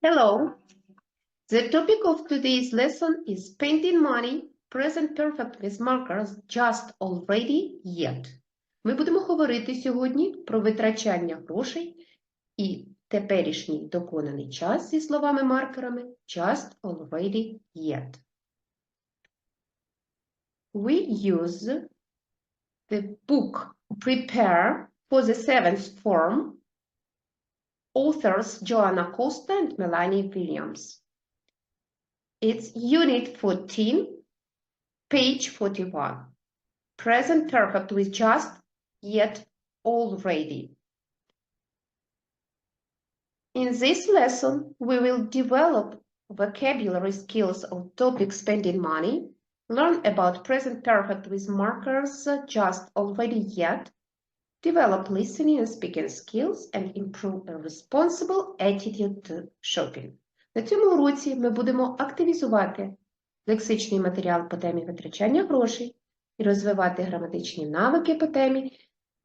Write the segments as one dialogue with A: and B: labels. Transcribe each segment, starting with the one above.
A: Hello. The topic of today's lesson is spending money, present perfect with markers, just already yet. Ми будемо говорити сьогодні про витрачання грошей і теперішній доконаний час зі словами-маркерами just already yet. We use the book Prepare for the seventh form authors Joanna Costa and Melanie Williams. It's Unit 14, page 41. Present perfect with just, yet, already. In this lesson, we will develop vocabulary skills of topic spending money, learn about present perfect with markers just, already, yet, develop listening and speaking skills, and improve a responsible attitude to shopping. На цьому уроці ми будемо активізувати лексичний матеріал по темі витрачання грошей і розвивати граматичні навики по темі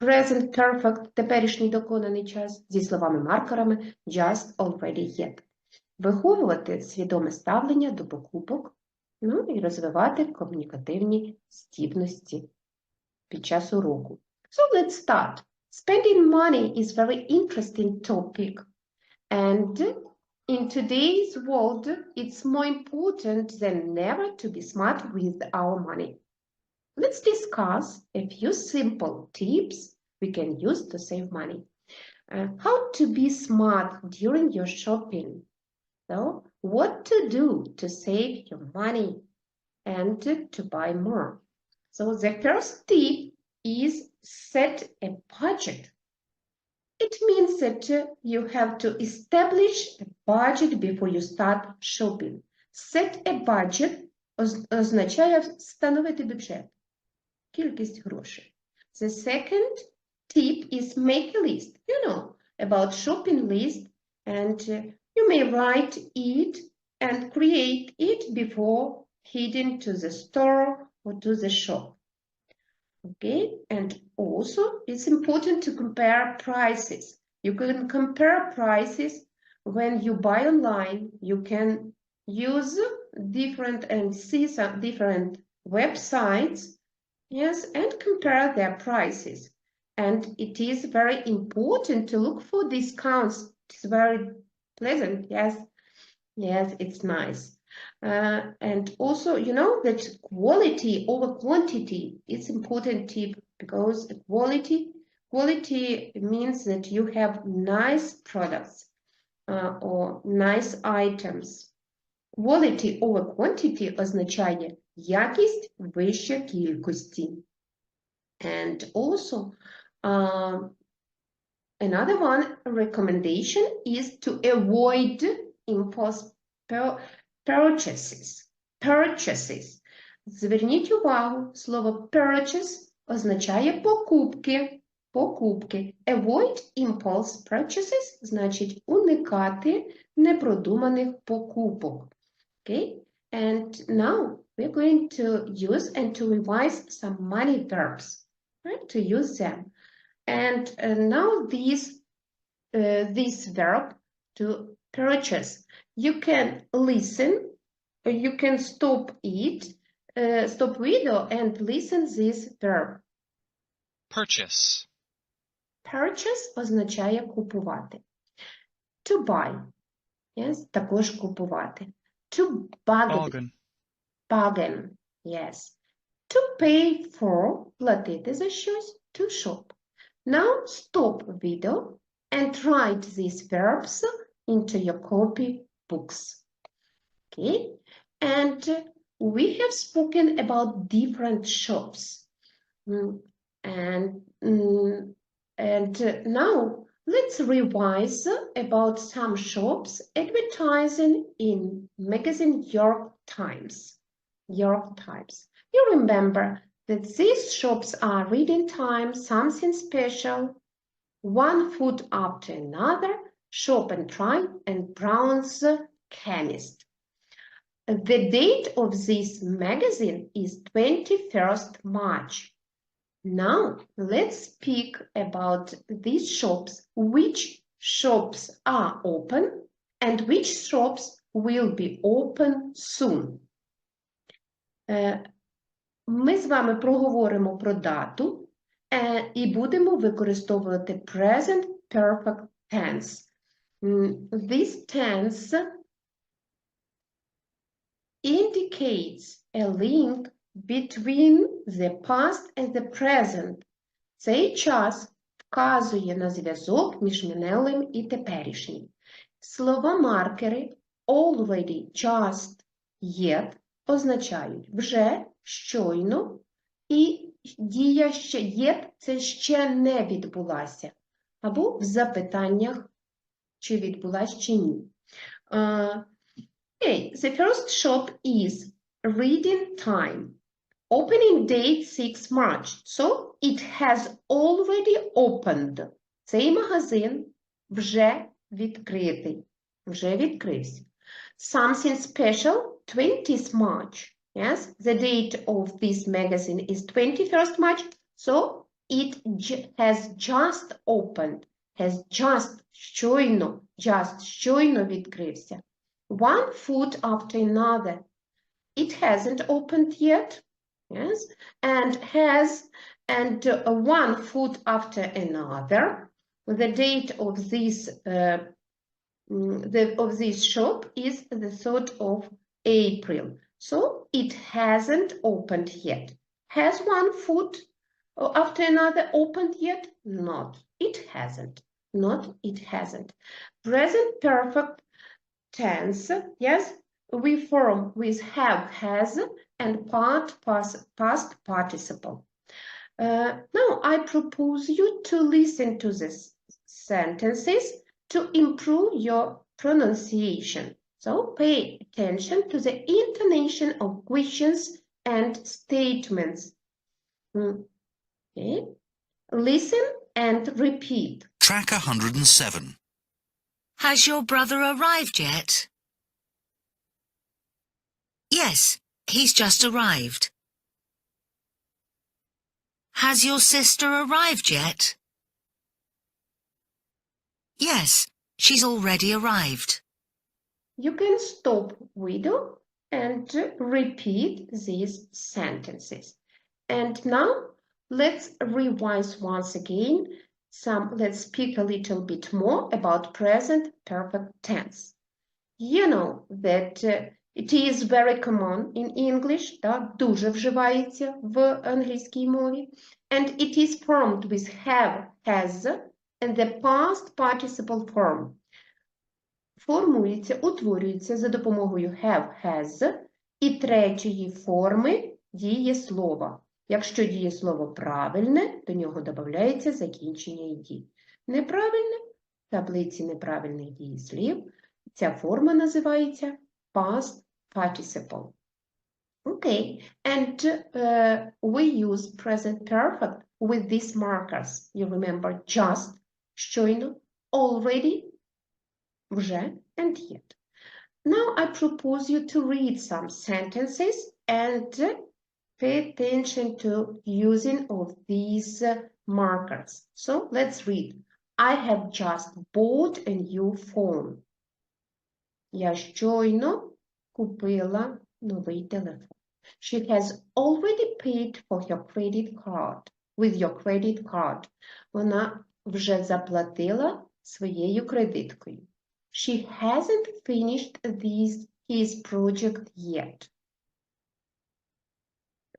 A: present perfect, теперішній доконаний час, зі словами-маркерами just, already, yet. Виховувати свідоме ставлення до покупок, ну і розвивати комунікативні здібності під час уроку. So let's start. Spending money is very interesting topic. And in today's world, it's more important than ever to be smart with our money. Let's discuss a few simple tips we can use to save money. Uh, how to be smart during your shopping. So, what to do to save your money and to buy more. So, the first tip is set a budget. It means that uh, you have to establish a budget before you start shopping. Set a budget оз- означає встановити бюджет, кількість грошей. The second tip is make a list. You know about shopping list and uh, you may write it and create it before heading to the store or to the shop. Okay, and also it's important to compare prices. You can compare prices when you buy online. You can use different and see some different websites, yes, and compare their prices. And it is very important to look for discounts. It's very pleasant, yes, yes, it's nice. Uh, and also, you know that quality over quantity is important tip because quality quality means that you have nice products uh, or nice items. Quality over quantity означає якість вище кількості. And also, uh, another one recommendation is to avoid impulse pur- purchases. Purchases. Зверніть увагу, слово purchase означає покупки. Покупки. Avoid impulse purchases значить уникати непродуманих покупок. Okay? And now we're going to use and to revise some money verbs, right? To use them. And uh, now this, uh, this verb to purchase, you can listen, or you can stop it, uh, stop video and listen this verb.
B: Purchase.
A: Purchase означає купувати. To buy. Yes, також купувати. To bargain.
B: Bargain.
A: Bargain. Yes. To pay for платити за щось. To shop. Now stop video and write these verbs into your copy books. Okay. And we have spoken about different shops. Mm, And mm, and now let's revise about some shops advertising in magazine York Times. York Times. You remember that these shops are reading time, something special, one food after another, shop and try, and Brown's chemist. The date of this magazine is 21st March. Now let's speak about these shops. Which shops are open and which shops will be open soon. Е, Ми з вами проговоримо про дату е, і будемо використовувати present perfect tense. М, This tense indicates a link between the past and the present. Цей час вказує на зв'язок між минулим і теперішнім. Слова маркери already, just, yet означають вже, щойно, і дія ще yet – це ще не відбулася. Або в запитаннях, чи відбулась чи ні. Uh, okay, the first shop is reading time. Opening date 6 March. So it has already opened. Цей магазин вже відкритий. Вже відкрився. Something special 20th March. Yes, the date of this magazine is 21st March. So it j- has just opened. Has just щойно, just щойно відкрився. One foot after another. It hasn't opened yet. Yes, and has and uh, one foot after another. The date of this uh, mm, the of this shop is the third of April. So it hasn't opened yet. Has one foot uh, after another opened yet? Not. It hasn't. Not. It hasn't. Present perfect tense. Yes, we form with have, has, and part past, past participle. Uh, now I propose you to listen to these sentences to improve your pronunciation. So pay attention to the intonation of questions and statements. Mm, Okay. Listen and repeat.
C: Track 107.
D: Has your brother arrived yet? Yes, he's just arrived. Has your sister arrived yet? Yes, she's already arrived.
A: You can stop video and repeat these sentences. And now let's revise once again some, let's speak a little bit more about present perfect tense. You know that uh, it is very common in English, так, дуже вживається в англійській мові, and it is formed with have, has, and the past participle form формується, утворюється за допомогою have, has і третьої форми дієслова. Якщо дієслово правильне, до нього додається закінчення «іді». Неправильне в таблиці неправильних дієслів ця форма називається past participle. Okay, and uh, we use present perfect with these markers. You remember just, щойно, already, вже and yet. Now I propose you to read some sentences and pay attention to using of these uh, markers. So let's read. I have just bought a new phone. Я щойно купила новий телефон. She has already paid for her credit card. With your credit card. Вона вже заплатила своєю кредиткою. She hasn't finished this his project yet.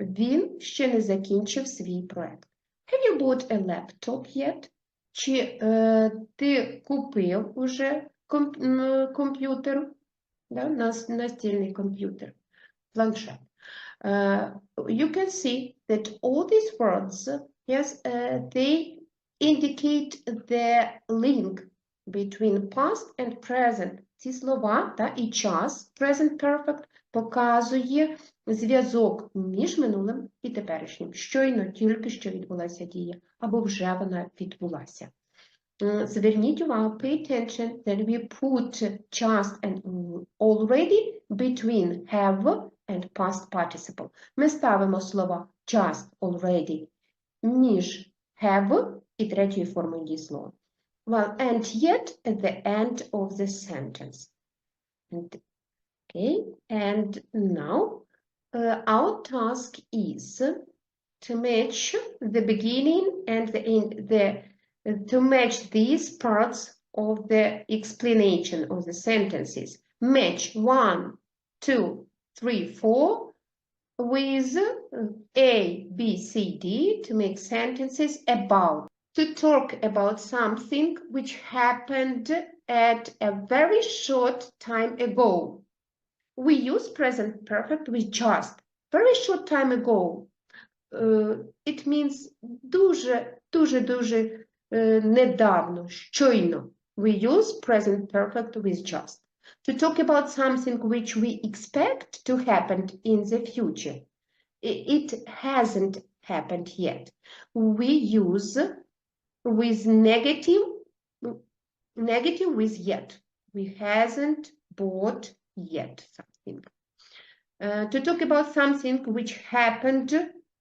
A: Він ще не закінчив свій проект. Have you bought a laptop yet? Чи е, ти купив уже комп, м, комп'ютер? Да, нас- настільний комп'ютер, планшет. Uh, you can see that all these words, yes, uh, they indicate the link between past and present. Ці слова та і час, present perfect, показує зв'язок між минулим і теперішнім. Щойно тільки що відбулася дія, або вже вона відбулася. Зверніть увагу, pay attention that we put just and already between have and past participle. Ми ставимо слова just, already між have і третьою формою дієслова. Well, and yet at the end of the sentence. Okay, and now uh, our task is to match the beginning and the end, the to match these parts of the explanation of the sentences. Match one, two, three, four with A, B, C, D to make sentences about. To talk about something which happened at a very short time ago. We use present perfect with just. Very short time ago. Uh, it means дуже, дуже, дуже uh, недавно, щойно. We use present perfect with just. To talk about something which we expect to happen in the future. I- It hasn't happened yet. We use with negative, negative with yet. We hasn't bought yet something. Uh, to talk about something which happened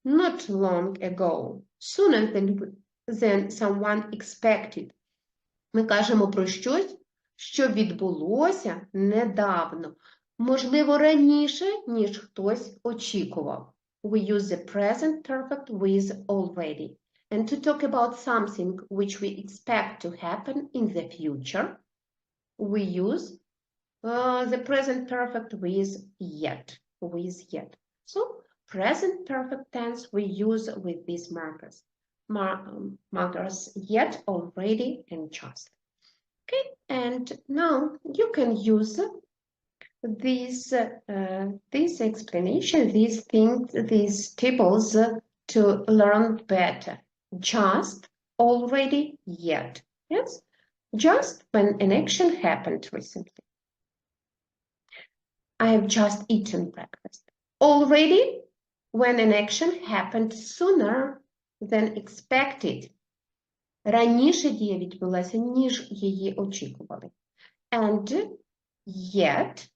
A: not long ago, sooner than, than someone expected. Ми кажемо про щось, що відбулося недавно, можливо, раніше, ніж хтось очікував. We use the present perfect with already. And to talk about something which we expect to happen in the future, we use uh, the present perfect with yet, with yet. So present perfect tense we use with these markers. Mar- um, markers yet, already, and just. Okay, and now you can use these uh, this explanation, these things, these tables uh, to learn better. Just, already, yet. Yes, just when an action happened recently. I have just eaten breakfast. Already, when an action happened sooner than expected. Раніше дія відбулася, ніж її очікували. And yet,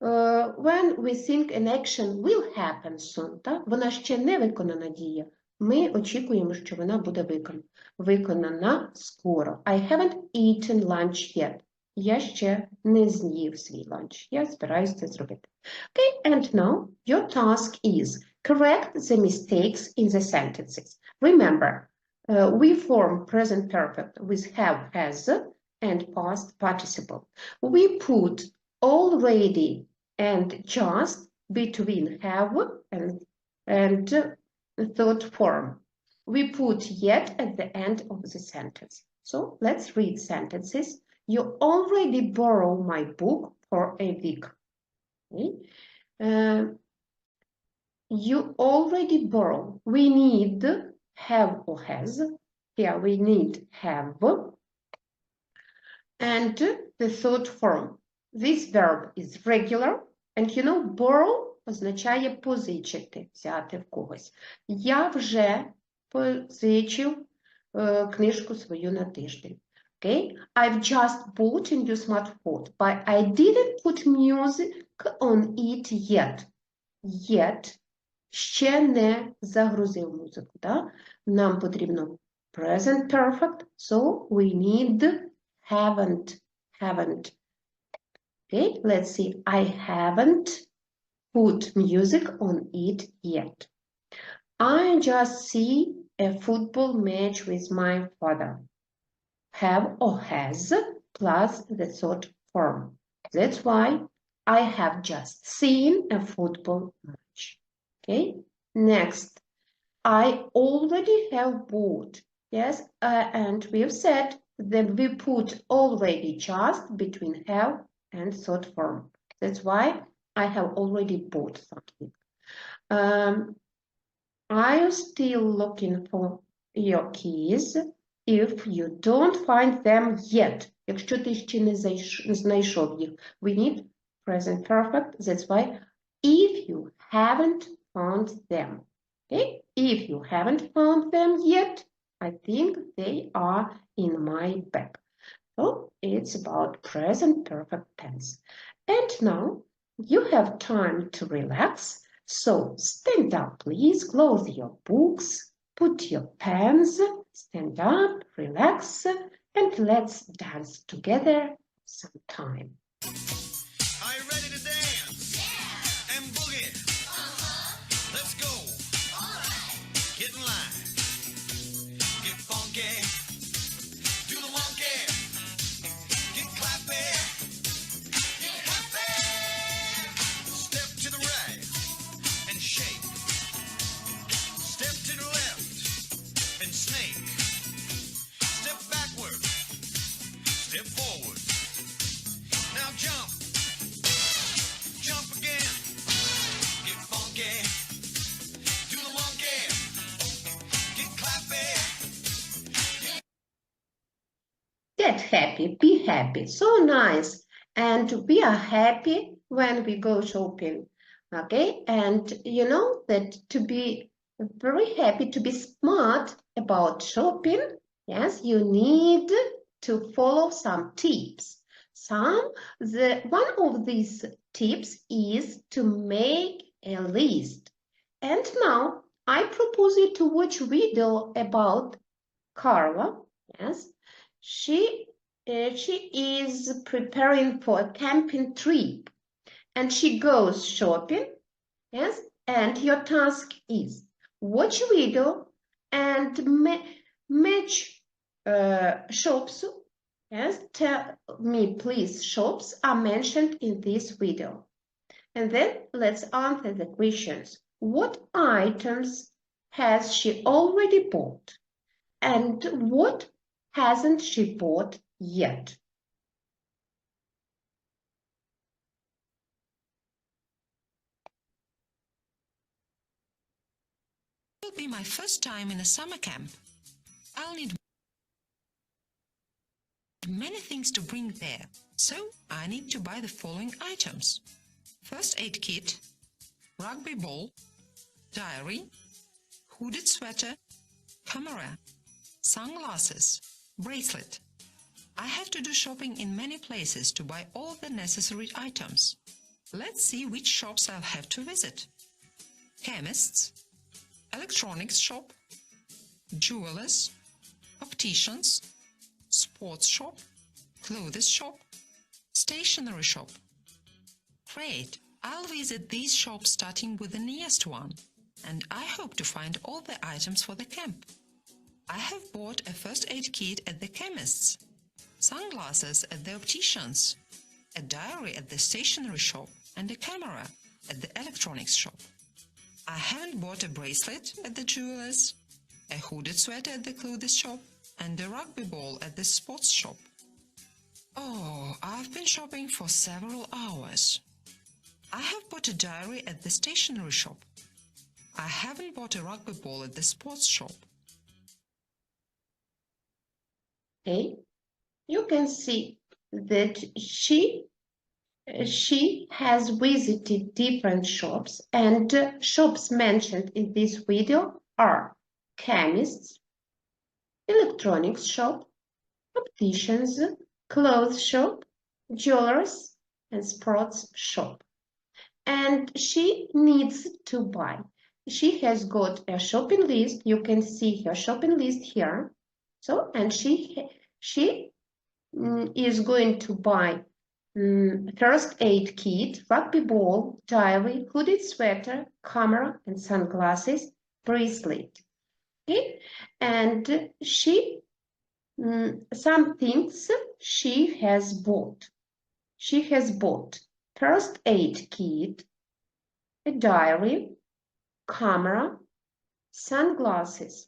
A: uh, when we think an action will happen soon, так, вона ще не виконана дія. Ми очікуємо, що вона буде виконана. Виконана скоро. I haven't eaten lunch yet. Я ще не з'їв свій ланч. Я збираюся це зробити. Okay, and now your task is correct the mistakes in the sentences. Remember, uh, we form present perfect with have, has, and past participle. We put already and just between have and, and the third form. We put yet at the end of the sentence. So let's read sentences. You already borrow my book for a week. Okay. Uh, you already borrow. We need have or has. Here we need have. And the third form. This verb is regular. And you know, borrow означає позичити, взяти в когось. Я вже позичив е, книжку свою на тиждень. Okay, I've just bought a new smartphone, but I didn't put music on it yet. Yet ще не загрузив музику. Да? Нам потрібно present perfect, so we need haven't, haven't. Okay, let's see. I haven't put music on it yet. I just see a football match with my father. Have or has plus the third form. That's why I have just seen a football match. Okay, next. I already have bought. Yes, uh, and we have said that we put already just between have and third form. That's why I have already bought something. Um, I'm still looking for your keys If you don't find them yet, якщо ти ще не зайш- не знайшов їх, we need present perfect. That's why if you haven't found them. Okay? If you haven't found them yet, I think they are in my bag. So it's about present perfect tense. And now you have time to relax. So stand up, please. Close your books, put your pens, stand up, relax, and let's dance together some
E: happy.
A: So nice. And we are happy when we go shopping. Okay. And you know that to be very happy, to be smart about shopping, yes, you need to follow some tips. Some, the one of these tips is to make a list. And now I propose you to watch video about Carla. Yes, she uh, she is preparing for a camping trip and she goes shopping. Yes, and your task is watch video and ma match uh, shops. Yes, tell me please shops are mentioned in this video. And then let's answer the questions. What items has she already bought? And what hasn't she bought yet?
F: It'll be my first time in a summer camp. I'll need many things to bring there, so I need to buy the following items. First aid kit, rugby ball, diary, hooded sweater, camera, sunglasses, bracelet. I have to do shopping in many places to buy all the necessary items. Let's see which shops I'll have to visit. Chemists, electronics shop, jewelers, opticians, sports shop, clothes shop, stationery shop. Great! I'll visit these shops starting with the nearest one, and I hope to find all the items for the camp. I have bought a first aid kit at the chemist's, sunglasses at the opticians, a diary at the stationery shop, and a camera at the electronics shop. I haven't bought a bracelet at the jewelers, a hooded sweater at the clothes shop, and a rugby ball at the sports shop. Oh, I've been shopping for several hours. I have bought a diary at the stationery shop. I haven't bought a rugby ball at the sports shop.
A: Okay, you can see that she she has visited different shops and uh, shops mentioned in this video are chemists, electronics shop, opticians, clothes shop, jewelers, and sports shop. And she needs to buy. She has got a shopping list. You can see her shopping list here. So, and she she is going to buy mm, first aid kit, rugby ball, diary, hooded sweater, camera, and sunglasses, bracelet. Okay, and she mm, some things she has bought. She has bought first aid kit, a diary, camera, sunglasses.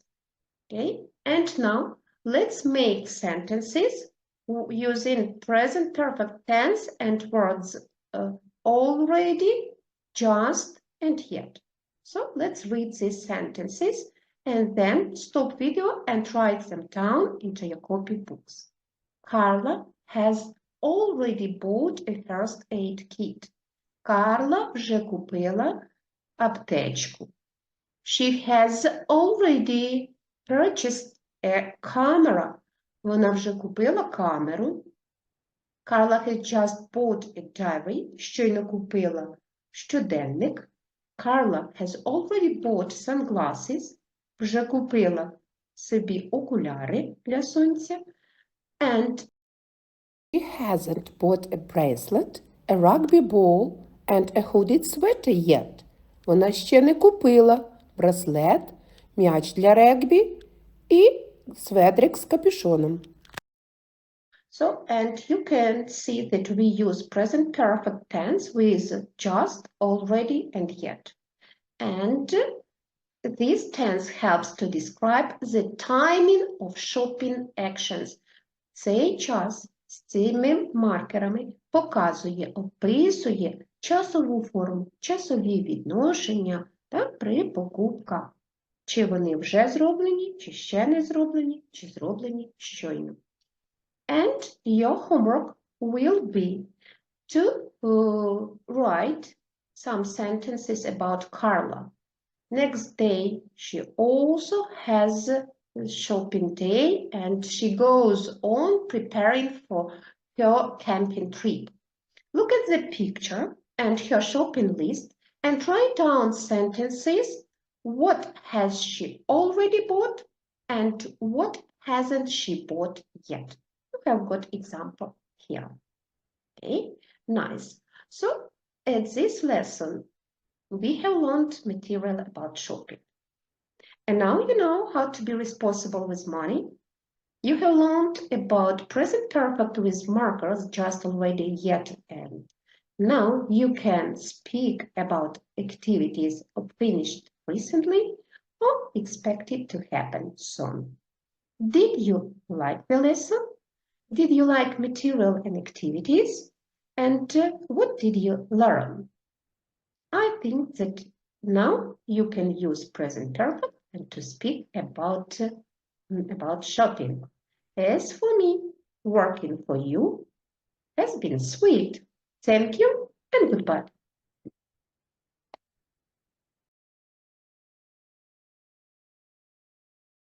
A: Okay, and now let's make sentences using present perfect tense and words uh, already, just, and yet. So let's read these sentences and then stop video and write them down into your copybooks. Carla has already bought a first aid kit. Карла вже купила аптечку. She has already purchased a camera. Вона вже купила камеру. Carla has just bought a diary. Щойно купила щоденник. Carla has already bought sunglasses. Вже купила собі окуляри для сонця. And she hasn't bought a bracelet.
G: a rugby ball and a hooded sweater yet. Вона ще не купила браслет, м'яч для регбі і сведрик з капюшоном.
A: So, and you can see that we use present perfect tense with just, already, and yet. And this tense helps to describe the timing of shopping actions. Цей час з цими маркерами показує, описує часову форму, часові відношення та при покупках. Чи вони вже зроблені, чи ще не зроблені, чи зроблені щойно. And your homework will be to uh, write some sentences about Carla. Next day, she also has a shopping day and she goes on preparing for her camping trip. Look at the picture and her shopping list and write down sentences. what has she already bought and what hasn't she bought yet? You have got example here. Okay, nice. So at this lesson, we have learned material about shopping. And now you know how to be responsible with money. You have learned about present perfect with markers just already yet and now you can speak about activities of finished recently or expect it to happen soon. Did you like the lesson? Did you like material and activities? And uh, what did you learn? I think that now you can use present perfect and to speak about, uh, mm, about shopping. As for me, working for you has been sweet. Thank you and goodbye.